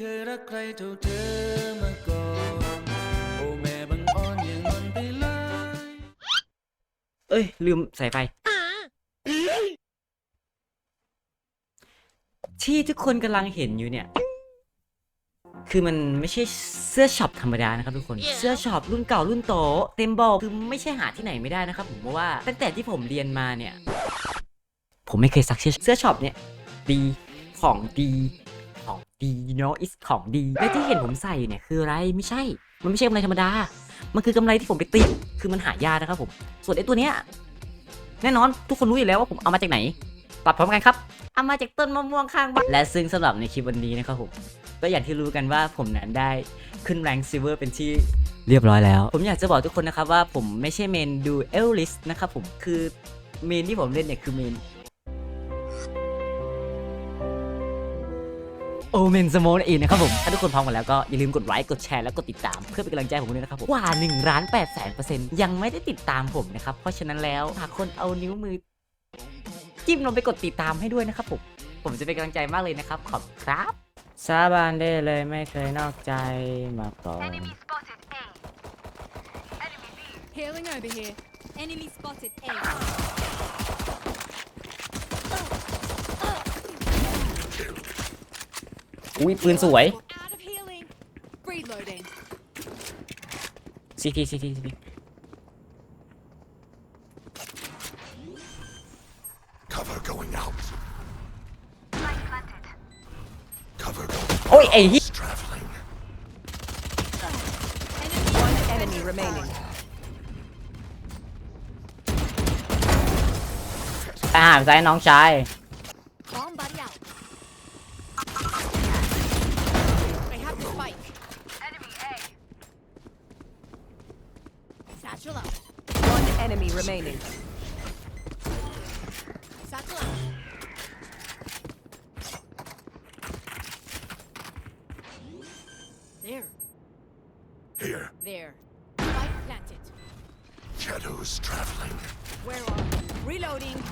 เคยรักใครเท่าเธอมาก่อนโอ้แม่บังอ่อนอย่างนอนไปเลยเอ้ย ลืมสายไฟ ที่ทุกคนกำลังเห็นอยู่เนี่ย คือมันไม่ใช่เสื้อช็อปธรรมดานะครับทุกคน เสื้อช็อปรุ่นเก่ารุ่นโต เต็มบอกคือไม่ใช่หาที่ไหนไม่ได้นะครับ ผมเพราะว่าตั้งแต่ที่ผมเรียนมาเนี่ย ผมไม่เคยซักเสื้อเสื้อช็อปเนี่ย ดีของดี ของดีเนาะ is ของดี และที่เห็นผมใส่เนี่ยคืออะไร ไม่ใช่ มันไม่ใช่กำไรธรรมดา มันคือกำไรที่ผมไปติด คือมันหายากนะครับผม ส่วนไอ้ตัวเนี้ย แน่นอนทุกคนรู้อยู่แล้วว่าผมเอามาจากไหนตอบพร้อมกันครับ เอามาจากต้นมะม่วงข้างบ้าน และซึ่งสำหรับในคลิปวันนี้นะครับผม ก็อย่างที่รู้กันว่าผมนั้นได้ขึ้นแรงซิลเวอร์เป็นที่เรียบร้อยแล้ว ผมอยากจะบอกทุกคนนะครับว่าผมไม่ใช่เมนดูเอลลิสนะครับผม คือเมนที่ผมเล่นเนี่ยคือเมน โอเมนสโมนเองนะครับผมถ้าทุกคนพร้อมกันแล้วก็อย่าลืมกดไลค์กดแชร์แล้วกดติดตามเพื่อเป็นกำลังใจให้ผมด้วยนะครับผมกว่า1ล้าน8แสนเปอร์เซ็นต์ยังไม่ได้ติดตามผมนะครับเพราะฉะนั้นแล้วหากคนเอานิ้วมือ จิ้มลงไปกดติดตามให้ด้วยนะครับผมผมจะเป็นกำลังใจมากเลยนะครับขอบคุณครับสาบานได้เลยไม่เคยนอกใจมาก่อน Healing over here. Enemy spotted A. อุ้ยปืนสวย Out of healing. Reloading. ซีทีซีทีซีที Cover going out. Cover going โอ้ยไอ้ฮิ traveling. One enemy remaining. อาหารซ้ายน้องชาย enemy remaining. There. Here, There. Spike planted. shadows traveling. Where are you? Reloading.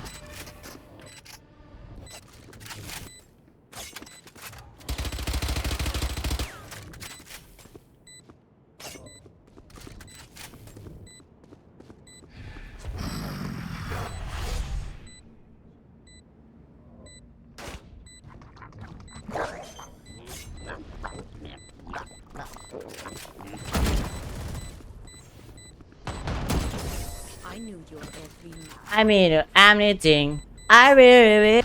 Knew your every move. I mean anything I will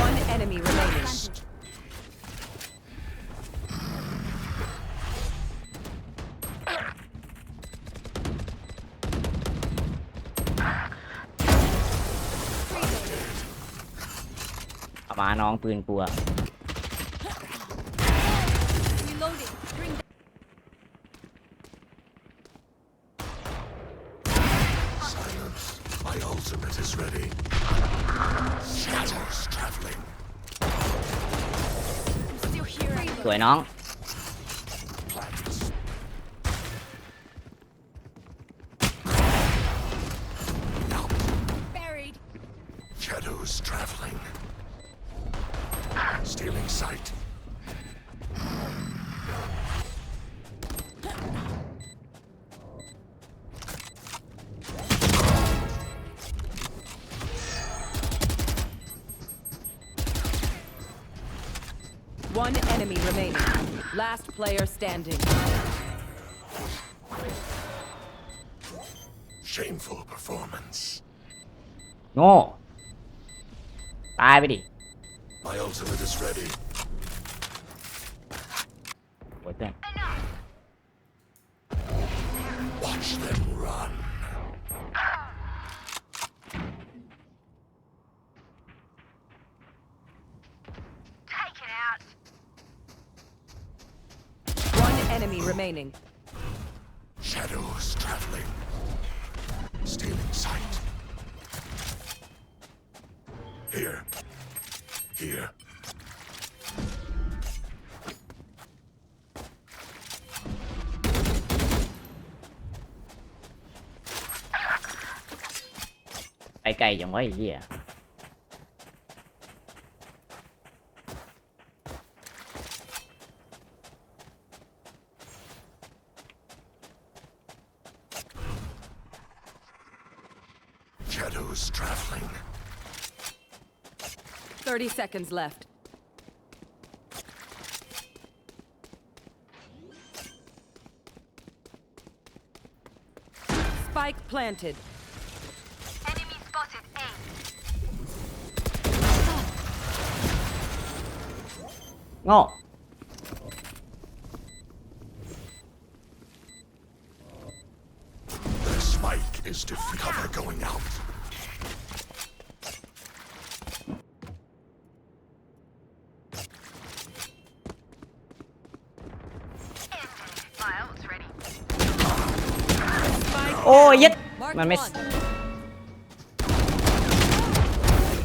One enemy remaining. เามาน้องปืนกลัวสวยน้อง Stealing sight. One enemy remaining. Last player standing. Shameful performance. โง่ตายไปดิ My ultimate is ready. โอ้ยเต้น Watch them run. One enemy remaining. Shadows traveling. ไกลอย่างวะไอ้เหี้ย Shadows traveling. 30 seconds left. Spike planted. Files ready. โอ้ยยัด Mark มันไม่ one.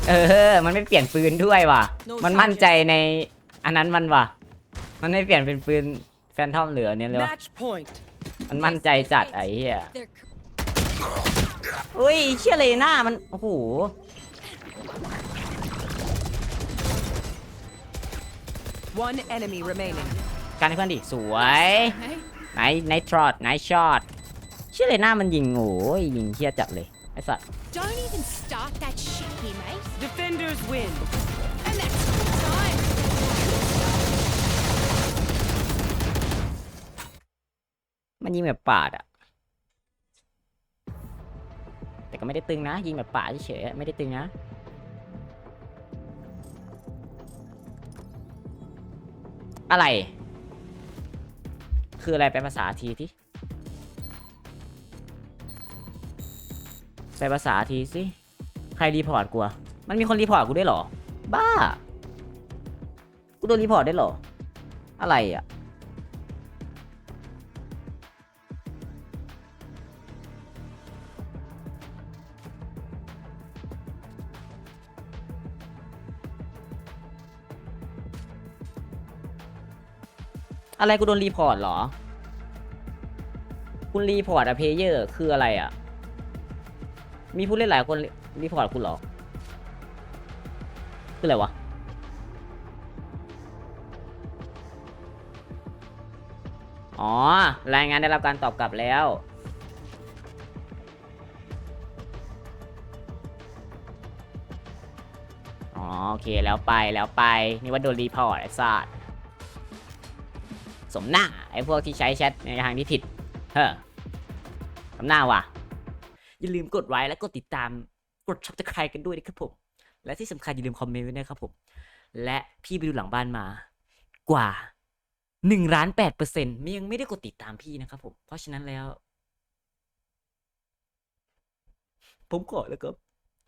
เออ มันไม่เปลี่ยนปืนด้วยว่ะ No มันมั่นใจใน อันนั้นมันว่ะ มันไม่เปลี่ยนเป็นปืนแฟนทอมเหลือเนี่ยเลยวะ Match point. มันมั่นใจจัดไอ้เหี้ย They're อุ้ยเชี่ยเลยหน้ามัน โอ้โห One enemy remaining. การให้เพื่อนดิ สวย hey. ไนไนทรอดไนช็อตเชี่ยเลยหน้ามันยิงโอ้ยยิงเชี่ยจัดเลย ไอ้สัส Don't even start that shit here, mate. Defenders win. And that's time. มันยิงแบบปาดอะแต่ก็ไม่ได้ตึงนะ ยิงแบบปาดเฉยๆไม่ได้ตึงนะอะไร คืออะไรแปลภาษาทีที่แปลภาษาทีสิ ใครรีพอร์ตกูอะมันมีคนรีพอร์ตกูด้วยหรอ บ้า โดนรีพอร์ตได้เหรอ อะไรอะอะไรกูโดนรีพอร์ตเหรอ คุณรีพอร์ตอะเพเยอร์คืออะไรอะมีผู้เล่นหลายคนรีพอร์ตคุณเหรอ คืออะไรวะ อ๋อ รายงานได้รับการตอบกลับแล้ว อ๋อ โอเคแล้วไปแล้วไป นี่ว่าโดนรีพอร์ตไอ้สัสสมหน้า ไอ้พวกที่ใช้แชทในทางที่ผิด เฮ้อสมหน้าว่ะ อย่าลืมกดไลค์และกดติดตาม กดชับตะไคร้กันด้วยนะครับผม และที่สำคัญอย่าลืมคอมเมนต์ไว้นะครับผม และพี่ไปดูหลังบ้านมากว่า หนึ่งล้านแปดเปอร์เซ็นต์ยังไม่ได้กดติดตามพี่นะครับผม เพราะฉะนั้นแล้ว ผมขอแล้วครับ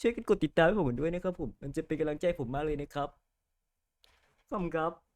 ช่วยกันกดติดตามให้ผมด้วยนะครับผม มันจะเป็นกำลังใจผมมากเลยนะครับขอบคุณครับ